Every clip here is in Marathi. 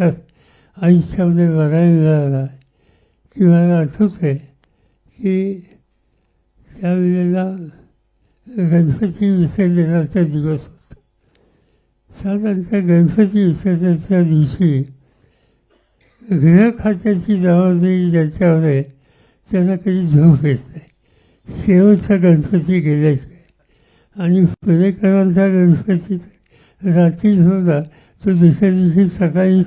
असतात आयुष्यामध्ये बघायला मिळाला की मला आठवत आहे की त्यावेळेला गणपती विसर्जनाचा दिवस होता. साधारणतः गणपती विसर्जनाच्या दिवशी गृह खात्याची जबाबदारी ज्याच्यावर आहे त्याला कधी झोप येत नाही. शेवटचा गणपती गेल्याशिवाय. आणि पुणेकरांचा गणपती रात्री होता तो दुसऱ्या दिवशी सकाळी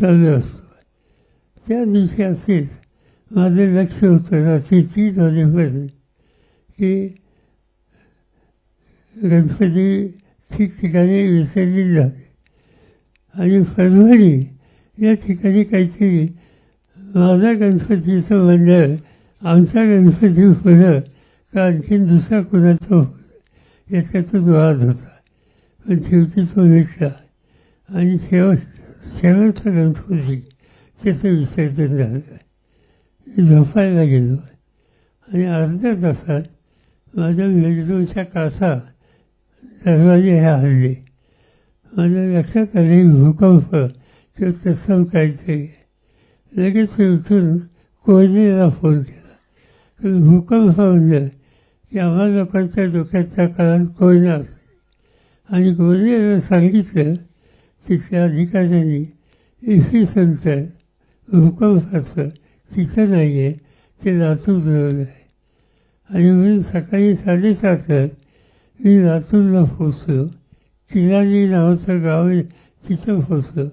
चालू असतो त्या दिवशी असेच माझं लक्ष होतं रात्री तीन वाजेपर्यंत की गणपती ठिकठिकाणी विसर्जित झाले. आणि परभणी या ठिकाणी काहीतरी माझा गणपतीचं मंडळ आमचा गणपती फुलं का आणखीन दुसरा कुणाचा फुलं याच्यातून वाद होता. पण शेवटी तो भेटला आणि शेवट शेवटचा गणपती त्याचं विसर्जन झालं मी झोपायला गेलो आणि अर्ध्या तासात माझ्या मेजरूच्या कासा दरवाजे हे हल्ले माझ्या लक्षात आले भूकंप किंवा तसं काहीतरी लगेच मी उठून कोयनेला फोन केला तर भूकंप म्हणजे की आम्हा लोकांच्या डोक्याचा कारण कोयना असेल आणि कोयनेला सांगितलं तिथल्या अधिकाऱ्यांनी इसवी संत भूकंपाचं तिथं नाही आहे ते लातूर जवळ आहे. आणि म्हणून सकाळी साडेसातला मी लातूरला पोचलो किराणी नावाचं गाव आहे तिथं पोचलो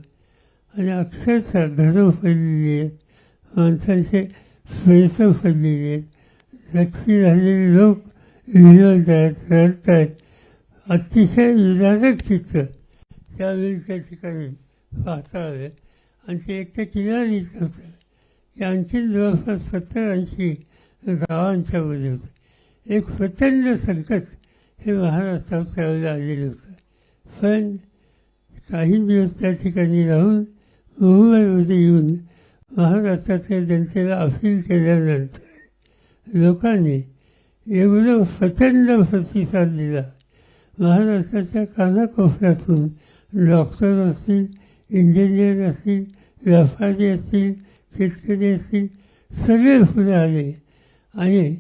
आणि अक्षरशः घरं फडलेली आहेत माणसांचे फेसं फडलेले आहेत. जखमी झालेले लोक विरत आहेत रडत आहेत अतिशय विधानक चित्र. त्यावेळी त्या ठिकाणी पाहता आले आणि ते एक तर किनारीच होतं ते आणखीन जवळपास सत्तर ऐंशी गावांच्यामध्ये होतं. एक प्रचंड संकट हे महाराष्ट्रात त्यावेळेला आलेलं होतं. पण काही दिवस त्या ठिकाणी राहून मुंबईमध्ये येऊन महाराष्ट्रातल्या जनतेला अपील केल्यानंतर लोकांनी एवढं प्रचंड प्रतिसाद दिला. महाराष्ट्राच्या कानाकोपऱ्यातून डॉक्टर असतील इंजिनियर असतील व्यापारी असतील शेतकरी असतील सगळे पुढे आले. आणि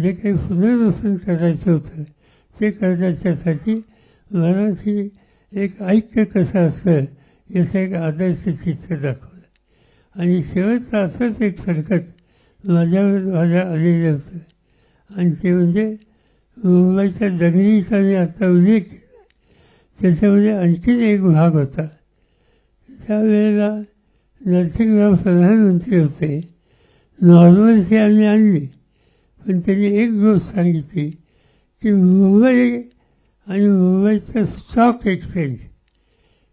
जे काही पुनर्वसन करायचं होतं ते करण्याच्यासाठी मराठी एक ऐक्य कसं असतं याचं एक आदर्श चित्र दाखवलं. आणि शेवटचं असंच एक संकट माझ्यावर माझ्या आलेलं होतं. आणि ते म्हणजे मुंबईच्या दगडीचा मी आता उल्लेख केला त्याच्यामध्ये आणखीन एक भाग होता. त्यावेळेला नरसिंहराव प्रधानमंत्री होते. नॉर्मलची आम्ही आणली. पण त्यांनी एक गोष्ट सांगितली की मुंबई आणि मुंबईचं स्टॉक एक्सचेंज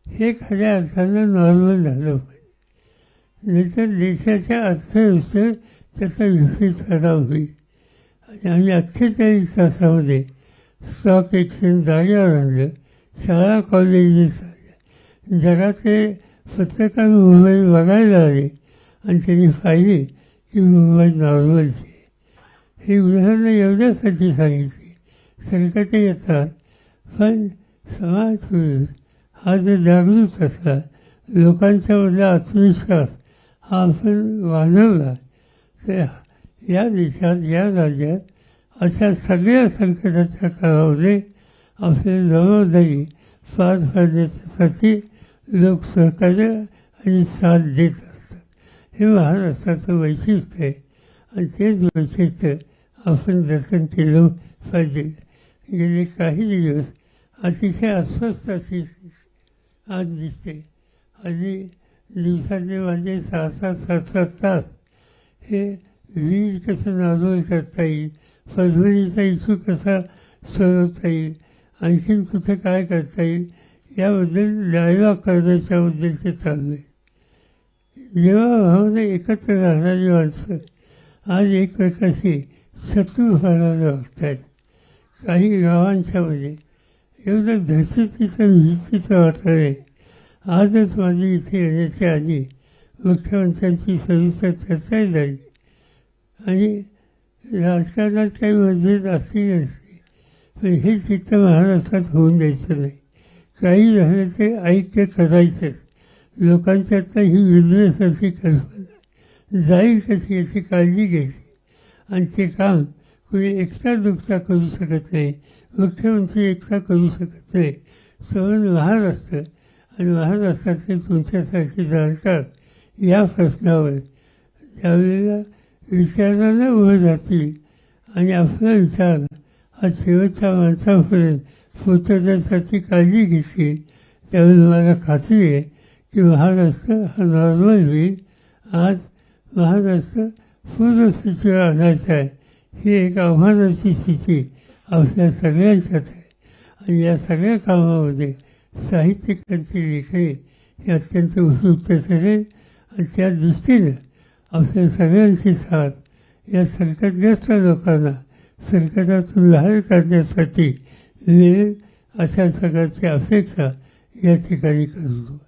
हे खऱ्या अर्थानं नॉर्मल झालं पाहिजे. नाहीतर देशाच्या अर्थव्यवस्थेत त्याचा विपरीत परिणाम होईल. आणि आम्ही अठ्ठेचाळीस तासामध्ये स्टॉक एक्सचेंज जागेवर आणलं. शाळा कॉलेजेस आल्या जगाचे पत्रकार मुंबई बघायला आले आणि त्यांनी पाहिले की मुंबई नॉर्मलची ही उदाहरणं एवढ्यासाठी सांगितली. संकटं येतात पण समाज होईल हा जर जागृत असला लोकांच्यामधला आत्मविश्वास हा आपण वाढवला तर या देशात या राज्यात अशा सगळ्या संकटाच्या काळामध्ये आपली जबाबदारी पार पाडण्यासाठी लोक सहकार्य आणि साथ देत असतात. हे महाराष्ट्राचं वैशिष्ट्य आहे. आणि तेच वैशिष्ट्य आपण जतन केलं पाहिजे. गेले काही दिवस अतिशय अस्वस्थ अशी आज दिसते. आणि दिवसाचे माझे सहा सात सात सात तास हे वीज कसं नाजवळ करता येईल? परभणीचा इशू कसा सोडवता येईल? आणखीन कुठं काय करता येईल? याबद्दल डायलॉग करण्याच्या उद्देश चालले. जेव्हा भावना एकत्र राहणारी माणसं आज एकमेकाशी शत्रू व्हायला वागतात आहेत काही गावांच्यामध्ये एवढं दहशतीचं भीतीचं वातावरण आहे आजच माझी इथे येण्याच्या आधी मुख्यमंत्र्यांची सविस्तर चर्चाही झाली. आणि राजकारणात काही मतभेद असतील नसते पण हे चित्र महाराष्ट्रात होऊन द्यायचं नाही. काही झालं ते ऐक्य करायचंच. लोकांच्यातलं ही विद्वेषाची कल्पना. जाईल कशी याची काळजी घ्यायची? आणि ते काम कोणी एकटा दुखता करू शकत नाही. मुख्यमंत्री एकटा करू शकत नाही. सवन महाराष्ट्र असतं. आणि वाहन असतात ते तुमच्यासारखे जाणकार या प्रश्नावर त्यावेळेला विचारानं उभं जातील आणि आपला विचार हा शेवटच्या माणसापर्यंत पोचवण्यासाठी काळजी घेतली त्यावेळी मला खात्री आहे की महाराष्ट्र हा नॉर्मल होईल. आज महाराष्ट्र पूर्वस्थितीवर आणायचा आहे. ही एक आव्हानाची स्थिती आपल्या सगळ्यांच्यात आहे. आणि या सगळ्या कामामध्ये साहित्यिकांची लेखणी ही अत्यंत उपयुक्त ठरेल. आणि त्या दृष्टीनं आपल्या सगळ्यांची साथ या संकटग्रस्त लोकांना संकटातून बाहेर काढण्यासाठी मिळेल अशा प्रकारची अपेक्षा या ठिकाणी करतो.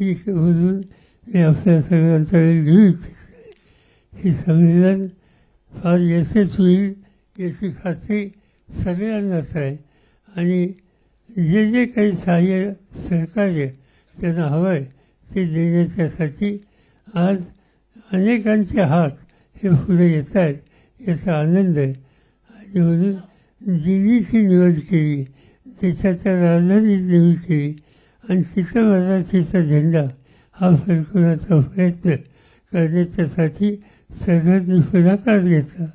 म्हणून मी आपल्या सगळ्यांचा वेळ घेऊ इच्छित. हे संमेलन फार यशस्वी याची खात्री सगळ्यांनाच आहे आणि जे जे काही सहाय्य सहकार्य त्यांना हवं आहे ते देण्याच्यासाठी आज अनेकांचे हात हे पुढे येत आहेत याचा आनंद आहे. आणि म्हणून दिल्लीची निवड केली. देशाच्या राजधानीत निवड केली. आणि तिथं मराठीचा झेंडा हा फडकवण्याचा प्रयत्न करण्याच्यासाठी सरकारने पुढाकार घेतला.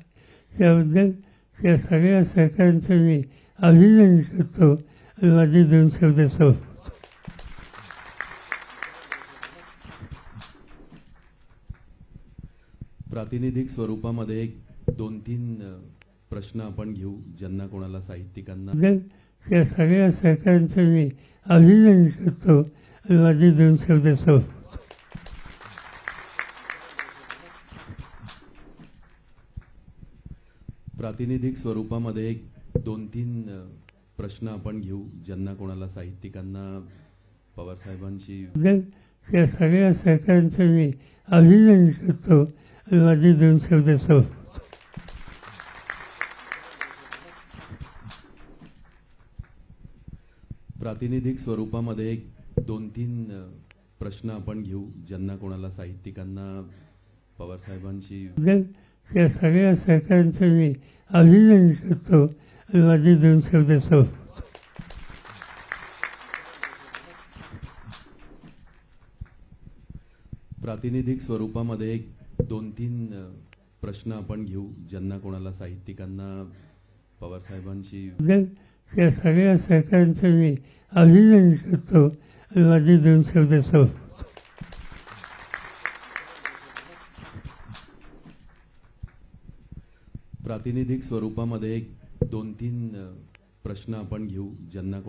त्याबद्दल त्या सगळ्या सरकारांचं मी अभिनंदन करतो आणि माझे दोन शब्द संपवतो. प्रातिनिधिक स्वरूपामध्ये एक दोन तीन प्रश्न आपण घेऊ ज्यांना कोणाला साहित्यिकांना त्या सगळ्या सरकारांचं मी अभिनंदन करतो आणि माझे दोन शब्द प्रातिनिधिक स्वरूपामध्ये एक दोन तीन प्रश्न आपण घेऊ ज्यांना कोणाला साहित्यिकांना पवारसाहेबांची त्या सगळ्या सरकारांचं मी अभिनंदन करतो आणि माझे दोन शब्द प्रातिनिधिक स्वरूपामध्ये एक दोन तीन प्रश्न आपण घेऊ ज्यांना कोणाला साहित्यिकांना पवारसाहेबांची बद्दल त्या सगळ्या सरकारांचं मी अभिनंदन करतो आणि माझे दोन शब्द प्रातिनिधिक स्वरूपामध्ये एक दोन तीन प्रश्न आपण घेऊ ज्यांना कोणाला साहित्यिकांना पवारसाहेबांची बद्दल त्या सगळ्या सरकारांचं मी अभिनंदन करतो आणि माझे दोन शब्द संपवतो प्रातिनिधिक स्वरूपामध्ये एक दोन तीन प्रश्न आपण घेऊ ज्यांना कोण